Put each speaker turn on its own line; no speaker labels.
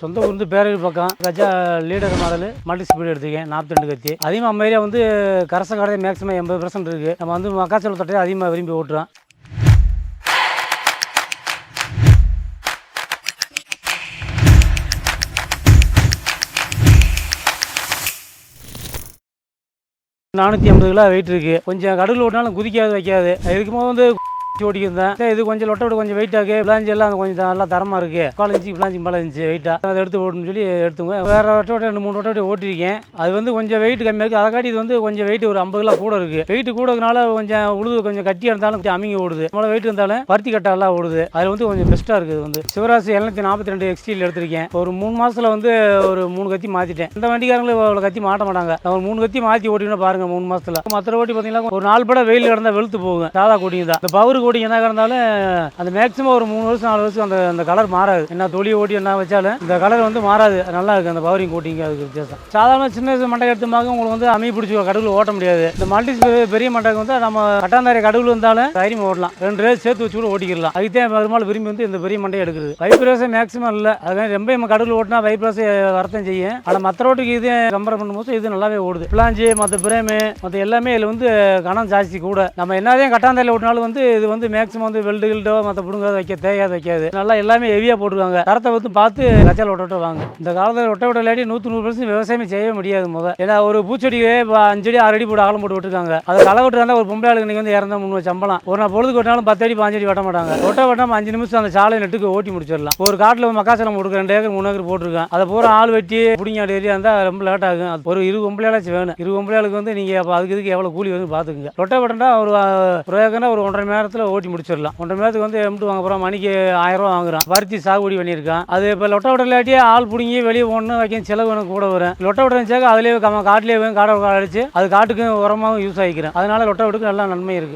சொந்த ஊர் வந்து பேரவை பக்கம். கஜா லீடர் மாடல் மல்டி ஸ்பீடு எடுத்துக்கேன் நாற்பத்தி ரெண்டு கத்தி. அதிகமாக நம்ம ஏரியா வந்து கரச கடை மேக்ஸிமம் எண்பது பர்சன்ட் இருக்குது நம்ம வந்து மக்காச்சோள தொட்டையை அதிகமாக விரும்பி ஓட்டுறோம். நானூற்றி ஐம்பது கிலோ வெயிட் இருக்குது கொஞ்சம் கடல் ஓட்டினாலும் குதிக்காது வைக்காது. இருக்கும்போது வந்து ஓட்டிக்கிருந்தேன் இது கொஞ்சம் லொட்டை விட கொஞ்சம் வெயிட்டாக்கு பிளாஞ்சி எல்லாம் கொஞ்சம் நல்லா தரமாக இருக்குது காலஞ்சி பிளாஞ்சி மேலே இருந்துச்சு வெயிட்டாக அதை எடுத்து ஓட்டணும்னு சொல்லி எடுத்துங்க. வேறு வட்ட ரெண்டு மூணு வட்ட ஓட்டிருக்கேன். அது வந்து கொஞ்சம் வெயிட் கம்மியாக இருக்குது அதை இது வந்து கொஞ்சம் வெயிட் ஒரு ஐம்பது கிலோ கூட இருக்குது வெயிட் கூடனால கொஞ்சம் உழுது கொஞ்சம் கட்டியாக இருந்தாலும் கொஞ்சம் அமைங்க ஓடுது. நம்மள வெயிட் இருந்தாலும் பருத்தி கட்டாலாம் ஓடுது. அதில் வந்து கொஞ்சம் பெஸ்ட்டாக இருக்குது வந்து. சிவராசி எழுநூத்தி நாற்பத்தி ரெண்டு எக்ஸ்டியில் எடுத்திருக்கேன். ஒரு மூணு மாசத்துல வந்து ஒரு மூணு கத்தி மாற்றிட்டேன் இந்த வண்டிக்காரங்களும் அவ்வளோ கத்தி மாட்ட மாட்டாங்க. ஒரு மூணு கத்தி மாற்றி ஓட்டினா பாருங்க மூணு மாசத்துல. மற்ற ஓட்டி பார்த்தீங்கன்னா ஒரு நாலு படம் வெயில் கிடந்தா வெளுத்து போகும். சாதா கூட்டிங்க தான் இந்த பவருக்கு ஓடி என்ன இருந்தாலும் அந்த மேக்ஸிமம் ஒரு மூணு வருஷம் நாலு வருஷம் அந்த அந்த கலர் மாறாது. என்ன தொலி ஓட்டி என்ன வச்சாலும் இந்த கலர் வந்து மாறாது. நல்லா இருக்கு அந்த பவரிங் கோட்டிங்க அதுக்கு வித்தியாசம். சாதாரண சின்ன வயசு மண்டை எடுத்துமாக உங்களுக்கு வந்து அமைய பிடிச்சி கடவுள் ஓட்ட முடியாது. இந்த மல்டி பெரிய மண்டைக்கு வந்து நம்ம கட்டாந்தாரி கடவுள் இருந்தாலும் தைரியம் ஓடலாம். ரெண்டு ரேஸ் சேர்த்து வச்சு கூட ஓட்டிக்கலாம் அதுதான் பெரும்பாலும் விரும்பி வந்து இந்த பெரிய மண்டையை எடுக்குது ரேஸே மேக்ஸிமம் இல்லை. அதுக்காக ரொம்ப நம்ம கடவுள் ஓட்டினா வைப்ரேஷன் வரத்தான் செய்யும். ஆனால் மற்ற ரோட்டுக்கு இது கம்பேர் பண்ணும்போது இது நல்லாவே ஓடுது. பிளாஞ்சி மற்ற பிரேமு மற்ற எல்லாமே இதில் வந்து கணம் ஜாஸ்தி கூட. நம்ம என்னதான் கட்டாந்தாரியில் ஓட்டினாலும் வந்து இது வந்து மேக்ஸிமம் வந்து வெல்டு கில்டோ மற்ற பிடுங்காத வைக்க தேயாது வைக்காது. நல்லா எல்லாமே ஹெவியாக போட்டுருவாங்க. தரத்தை வந்து பார்த்து கச்சால் ஒட்ட வாங்க. இந்த காலத்தில் ஒட்ட விட இல்லாட்டி நூற்றி நூறு பர்சன்ட் விவசாயமே செய்ய முடியாது முதல் ஏன்னா ஒரு பூச்செடியே அஞ்சு அடி ஆறு அடி போட்டு அகலம் போட்டு விட்டுருக்காங்க. அதை களை விட்டுருந்தா ஒரு பொம்பளை ஆளுக்கு வந்து இறந்த முந்நூறு சம்பளம். ஒரு நாள் பொழுதுக்கு வெட்டினாலும் பத்து அடி பாஞ்சு அடி வெட்ட மாட்டாங்க. ஒட்ட வெட்டாம அஞ்சு நிமிஷம் அந்த சாலை நெட்டுக்கு ஓட்டி முடிச்சிடலாம். ஒரு காட்டில் மக்காசலம் போட்டு ரெண்டு ஏக்கர் மூணு ஏக்கர் போட்டிருக்கேன். அதை பூரா ஆள் வெட்டி பிடிங்க ஏரியா இருந்தால் ரொம்ப லேட் ஆகும். ஒரு இரு பொம்பளையாச்சும் வேணும். இரு பொம்பளையாளுக்கு வந்து நீங்கள் அப்போ அதுக்கு இதுக்கு எவ்வளோ கூலி வந்து பார்த்துக்குங்க. ரொட்டை வெட்டா ஒரு அஹ், ஒரு ஏக்கர்னா ஒரு ஒன்றரை மணி நேரத்தில் ஓட்டி முடிச்சிடலாம். ஒன்றரை மணி நேரத்துக்கு வந்து எம்ட்டு வாங்க போகிறோம் மணிக்கு ஆயிரம் ரூபா வாங்குறான். பருத்தி சாகுபடி பண்ணியிருக்கான். அது இப்போ லொட்டை விட இல்லாட்டியே ஆள் பிடிங்கி வெளியே போகணும் வைக்க செலவு எனக்கு கூட வரும். லொட்டை விட இருந்துச்சாக்க அதுலேயே கம போய் காடை அடிச்சு அது காட்டுக்கும் உரமாகவும் யூஸ் ஆகிக்கிறேன். அதனால லொட்டை விடுக்கு நல்லா நன்மை இருக்குது